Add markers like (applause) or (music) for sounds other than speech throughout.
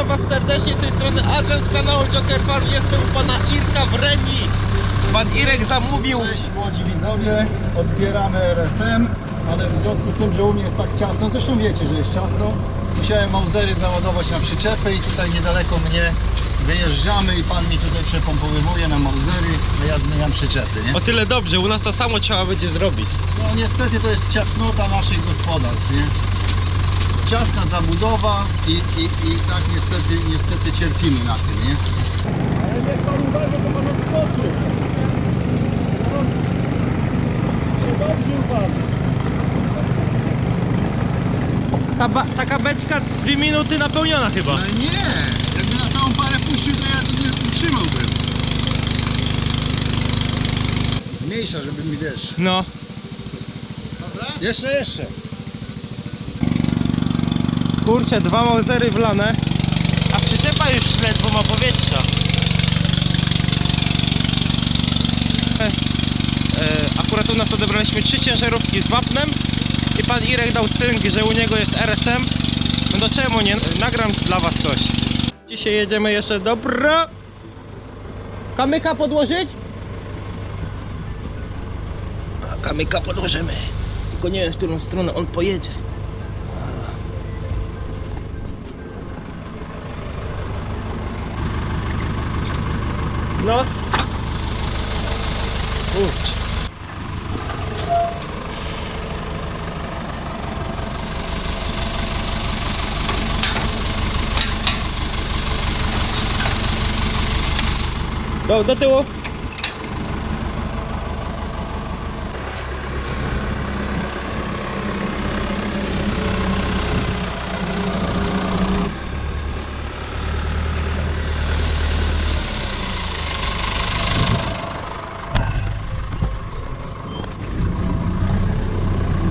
Witam Was serdecznie z tej strony Adrian z kanału Joker Farm. Jestem u pana Irka w Reni. Pan Irek zamówił. Cześć młodzi widzowie, odbieramy RSM, ale w związku z tym, że u mnie jest tak ciasno, zresztą wiecie, że jest ciasno, musiałem mauzery załadować na przyczepy i tutaj niedaleko mnie wyjeżdżamy i pan mi tutaj przepompowywuje na mauzery, a ja zmieniam przyczepy, nie? O tyle dobrze, u nas to samo trzeba będzie zrobić. No niestety to jest ciasnota naszych gospodarstw, nie? Ciasna zabudowa i, i, i tak niestety, niestety cierpimy na tym, nie? Ale niech pan uważa, to pan odskoczył. Dobrze pan. Ta ba- taka beczka dwie minuty napełniona chyba. Ale nie! Jakby na całą parę puścił, to ja tu nie utrzymałbym. Zmniejsza, żeby mi wiesz. No. Jeszcze, jeszcze. Kurczę, dwa mauzery wlane. A przyczepa już ledwo ma powietrza. E, e, akurat u nas odebraliśmy trzy ciężarówki z wapnem i pan Irek dał cynk, że u niego jest RSM. No to czemu nie? Nagram dla was coś. Dzisiaj jedziemy jeszcze dobra. Kamyka podłożyć? A, Kamyka podłożymy. Tylko nie wiem, w którą stronę on pojedzie. No. Kurczę. Do, do tyłu.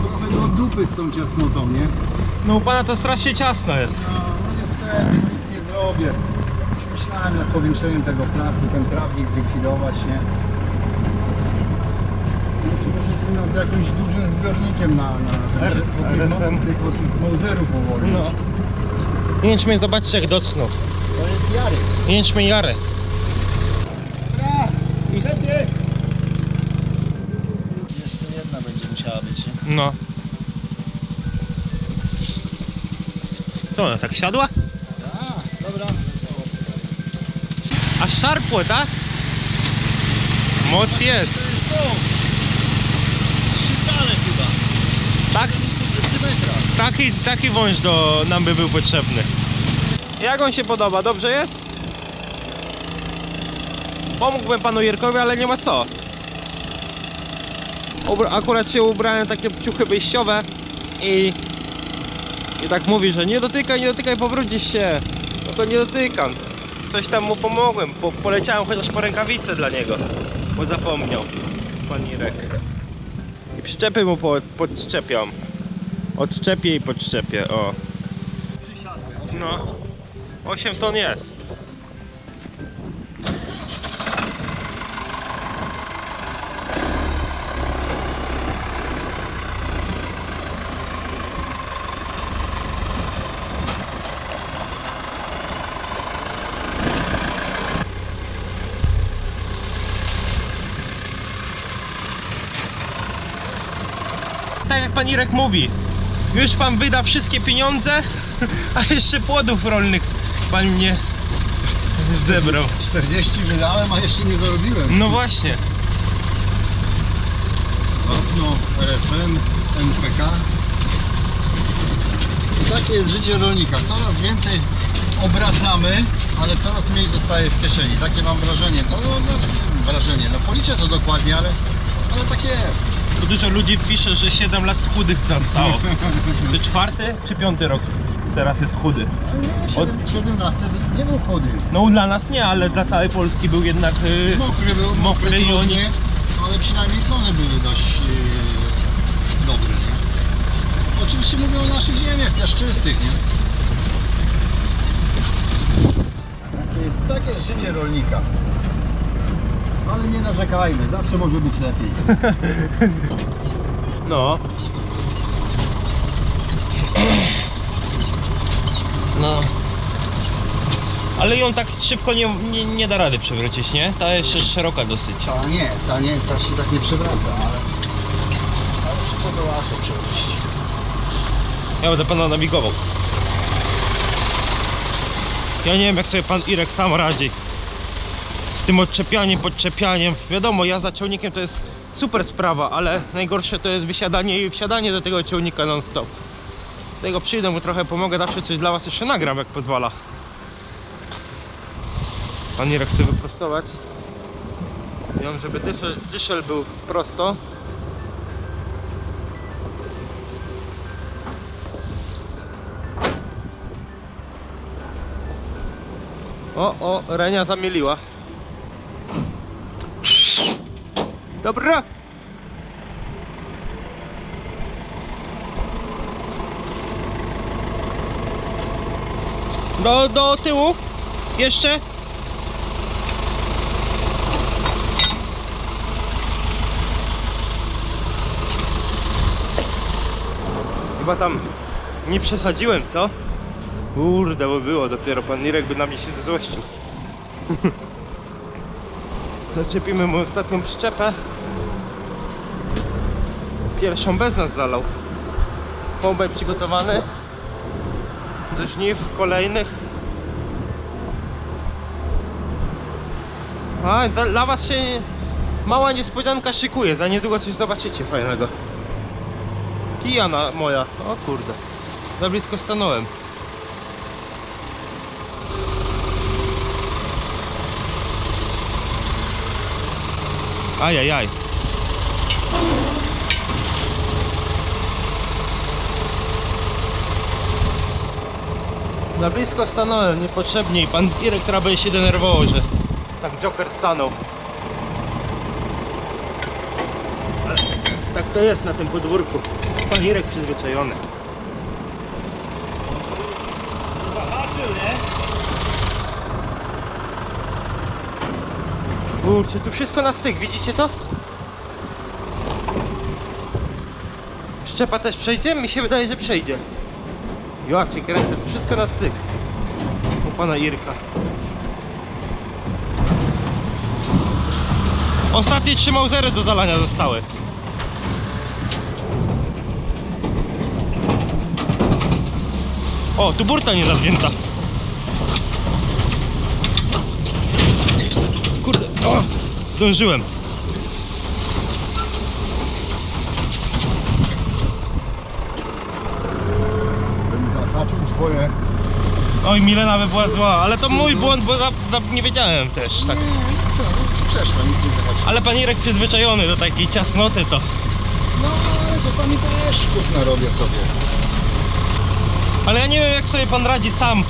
Trochę do dupy z tą ciasnotą, nie? No u pana to strasznie ciasno jest. No, no niestety, no nic nie zrobię. Myślałem nad powiększeniem tego placu, ten trawnik zlikwidować, nie? No, przede wszystkim nad jakimś dużym zbiornikiem na, na R- żeby się od tych, RSM. tych, od tych uwolnić. No. Jęczmień, zobaczcie jak doschnął. To jest Jary. Jęczmień Jarę. Jeszcze jedna będzie musiała być, nie? No. Co ona tak siadła? Tak, dobra. A szarpło, tak? Moc jest. To jest chyba. Tak? Taki, taki wąż do nam by był potrzebny. Jak on się podoba? Dobrze jest? Pomógłbym panu Jerkowi, ale nie ma co. Ubra- akurat się ubrałem takie ciuchy wyjściowe i i tak mówi, że nie dotykaj, nie dotykaj, powrócisz się. No to nie dotykam. Coś tam mu pomogłem. Po, poleciałem chociaż po rękawice dla niego, bo zapomniał pan Irek. I przyczepy mu po, podczepiam. Odczepię i podczepię, o. No. 8 ton jest. Tak jak pan Irek mówi, już pan wyda wszystkie pieniądze, (laughs) a jeszcze płodów rolnych pan nie (laughs) zebrał. 40 wydałem, a jeszcze nie zarobiłem. No właśnie. Wapno, RSM, NPK. I takie jest życie rolnika. Coraz więcej obracamy, ale coraz mniej zostaje w kieszeni. Takie mam wrażenie. No, no, no wrażenie. No policzę to dokładnie, ale, ale tak jest. Tu dużo ludzi pisze, że 7 lat chudych nastało. (laughs) Czy czwarty, czy piąty rok teraz jest chudy? Nie, 17 nie był chody. No dla nas nie, ale dla całej Polski był jednak... Yy, Mokry był, mokry, i oni- trudnie, ale przynajmniej plony były dość e, dobre. Nie? Oczywiście mówię o naszych ziemiach piaszczystych, nie? Takie jest, takie jest życie rolnika. Ale nie narzekajmy, zawsze może być lepiej. (laughs) no. No. Ale ją tak szybko nie, nie, nie da rady przewrócić, nie? Ta jeszcze jest szeroka dosyć. Ta nie, ta nie, ta się tak nie przewraca, ale... Ale szybko go łatwo przewrócić. Ja będę pana nawigował. Ja nie wiem jak sobie pan Irek sam radzi. Tym odczepianiem, podczepianiem. Wiadomo, jazda ciągnikiem to jest super sprawa, ale najgorsze to jest wysiadanie i wsiadanie do tego ciągnika non stop. Tego przyjdę mu trochę pomogę, zawsze coś dla was jeszcze nagram jak pozwala. Pan Irek chce wyprostować. Ją, żeby dyszel był prosto. O, o, Renia zamieliła. Dobra. Do, do tyłu. Jeszcze. Chyba tam nie przesadziłem, co? Kurde, bo było dopiero pan Irek by na mnie się zezłościł. (laughs) Zaczepimy mu ostatnią przyczepę. Pierwszą bez nas zalał. Kołbaj przygotowany. Do żniw kolejnych. A, dla- was się mała niespodzianka szykuje. Za niedługo coś zobaczycie fajnego. Kijana moja. O kurde. Za blisko stanąłem. Ajajaj. Na blisko stanąłem, niepotrzebnie i pan Irek Trabel się denerwował, że tak Joker stanął. Tak to jest na tym podwórku. Pan Irek przyzwyczajony. Zahaczył, nie? Kurczę, tu wszystko na styk, widzicie to? Przyczepa też przejdzie? Mi się wydaje, że przejdzie. Ja cię kręcę, to wszystko na styk. U pana Irka. Ostatnie trzy mauzery do zalania zostały. O, tu burta nie zawzięta. Kurde, o, zdążyłem. Bym zahaczył twoje... Oj, Milena by była zła, ale to mój błąd, bo za, za, nie wiedziałem też, tak. Nie, co? Przeszło, nic nie zahaczył. Ale pan Irek przyzwyczajony do takiej ciasnoty to. No, ale czasami też kutno robię sobie. Ale ja nie wiem jak sobie pan radzi sam.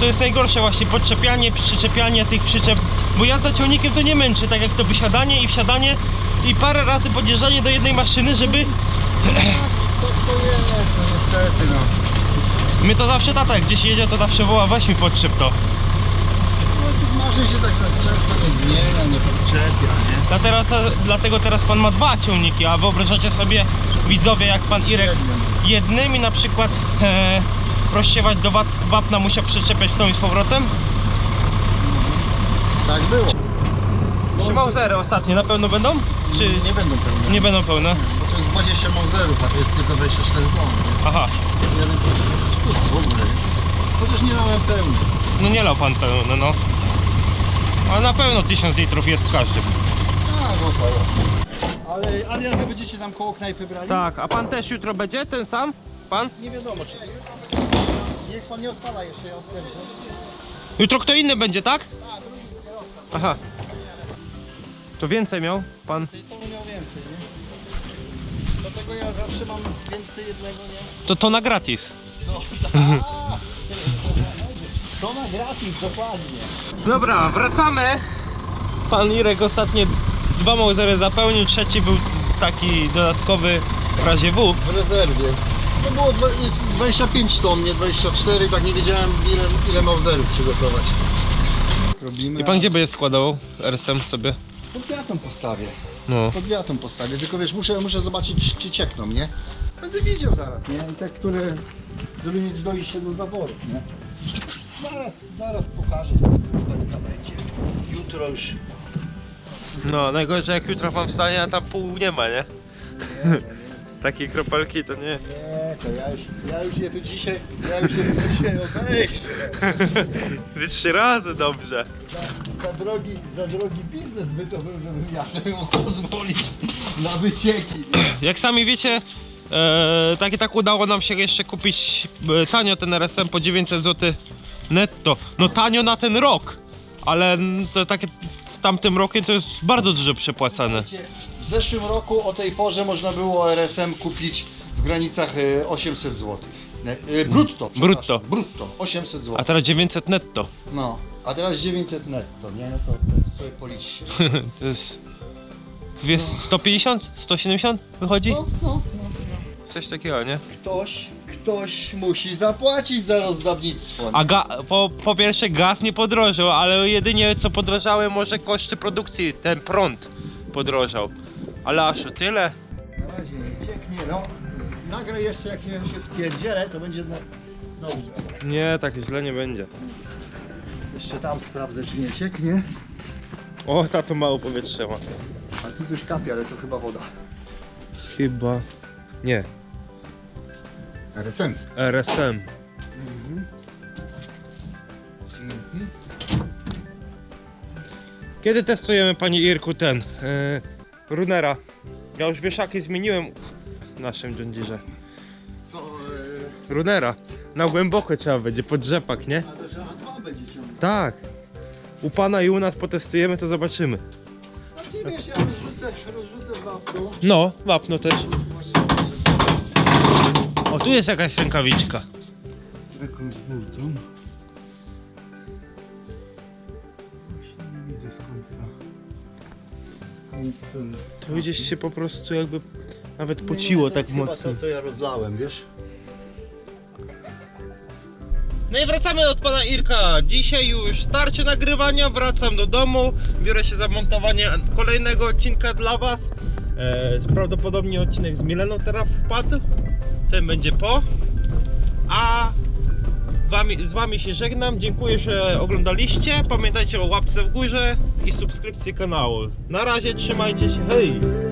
To jest najgorsze właśnie, podczepianie, przyczepianie tych przyczep. Bo ja za ciągnikiem to nie męczy, tak jak to wysiadanie i wsiadanie i parę razy podjeżdżanie do jednej maszyny, żeby... To to jest, no niestety, no. My to zawsze tata jak gdzieś jedzie, to zawsze woła, weź mi podczep to. No tych maszyn się tak często nie zmienia, nie podczepia, nie? Dlatego, dlatego teraz pan ma dwa ciągniki, a wyobrażacie sobie widzowie jak pan Irek Jednym. jednym i na przykład e, rozsiewać do wap- wapna musiał przyczepiać w tą i z powrotem? Tak było. Trzy mauzery ostatnie na pewno będą? Czy Nie będą pełne. nie będą pełne? Bo to jest 20 mauserów, a to jest tylko 24 ton, nie? Aha, Jeden to jest pusty w ogóle, nie? Chociaż nie miałem pełny. no nie lał pan pełny, no. Ale na pewno 1000 litrów jest w każdym. A, złapało. Ale Adrian, wy będziecie tam koło knajpy brali? Tak, a pan też jutro będzie, ten sam? Pan? Nie wiadomo, czy... Niech pan nie odpala jeszcze, ja odkręcę. Jutro kto inny będzie, tak? A, drugi kierowca. Aha. To więcej miał pan? Czyli to miał więcej, nie? Dlatego ja zawsze mam więcej jednego, nie? To to na gratis. No, (laughs) tak. To na gratis, dokładnie. Dobra, wracamy. Pan Irek ostatnie dwa mauzery zapełnił, trzeci był taki dodatkowy w razie W. W rezerwie. To było dwa- 25 ton, nie 24, tak nie wiedziałem ile, ile mauserów przygotować. Robimy. I pan gdzie będzie składał RSM sobie? Pod wiatą postawię. No. Pod wiatą postawię, tylko wiesz, muszę, muszę zobaczyć czy ciekną, nie? Będę widział zaraz, nie? I te, które, żeby mieć dojście do zaworów, nie? Zaraz, zaraz pokażę, zaraz tutaj będzie. Jutro już. No, najgorzej jak jutro pan wstanie, a tam pół nie ma, nie? Nie, nie, nie. (laughs) Takie kropelki to nie. Nie, ja już, ja już je tu dzisiaj, ja już je tu dzisiaj obejrzę. (laughs) Wy trzy razy dobrze. Za, za, drogi, za drogi biznes by to był, żebym ja sobie mógł pozwolić na wycieki. (clears throat) Jak sami wiecie, e, tak i tak udało nam się jeszcze kupić e, tanio ten RSM po 900 zł netto. No tanio na ten rok, ale n- to takie w tamtym rokiem to jest bardzo dużo przepłacane. W zeszłym roku o tej porze można było RSM kupić w granicach e, 800 zł. Ne, e, brutto, Brutto. Brutto, 800 zł. A teraz 900 netto. No, a teraz 900 netto, nie? No to sobie policzcie. (laughs) to jest... Wiesz, 150? 170 wychodzi? No, no, no, no. Coś takiego, nie? Ktoś, ktoś musi zapłacić za rozdawnictwo. nie? A ga- po, po pierwsze gaz nie podrożał, ale jedynie co podrożały może koszty produkcji, ten prąd podrożał. Ale aż o tyle? Na razie nie cieknie, no. Nagraj jeszcze jak ja się spierdzielę, to będzie na... dobrze. Nie, tak źle nie będzie. Jeszcze tam sprawdzę, czy nie cieknie. O, ta to mało powietrze ma. A tu coś kapie, ale to chyba woda. Chyba... Nie, RSM. RSM. Mhm. Mhm. Kiedy testujemy Pani Irku ten, yy, runera? Ja już wieszaki zmieniłem w naszym Deere. Co, e... Runera. Na głęboko trzeba będzie, pod rzepak, nie? A to że A2 będzie ciągnął. Tak. U Pana i u nas potestujemy, to zobaczymy. A wiesz, ja rozrzucę, rozrzucę wapno. No, wapno też. O, tu jest jakaś rękawiczka. Taką z burtą. Właśnie nie widzę skąd ta... Skąd ten... Tu gdzieś się po prostu jakby nawet pociło tak jest chyba mocno. to, co ja rozlałem, wiesz? No i wracamy od pana Irka. Dzisiaj już starcie nagrywania, wracam do domu, biorę się za montowanie kolejnego odcinka dla was. E, prawdopodobnie odcinek z Mileną teraz wpadł. Ten będzie po. A wami, z wami się żegnam. Dziękuję, że oglądaliście. Pamiętajcie o łapce w górze i subskrypcji kanału. Na razie trzymajcie się. Hej!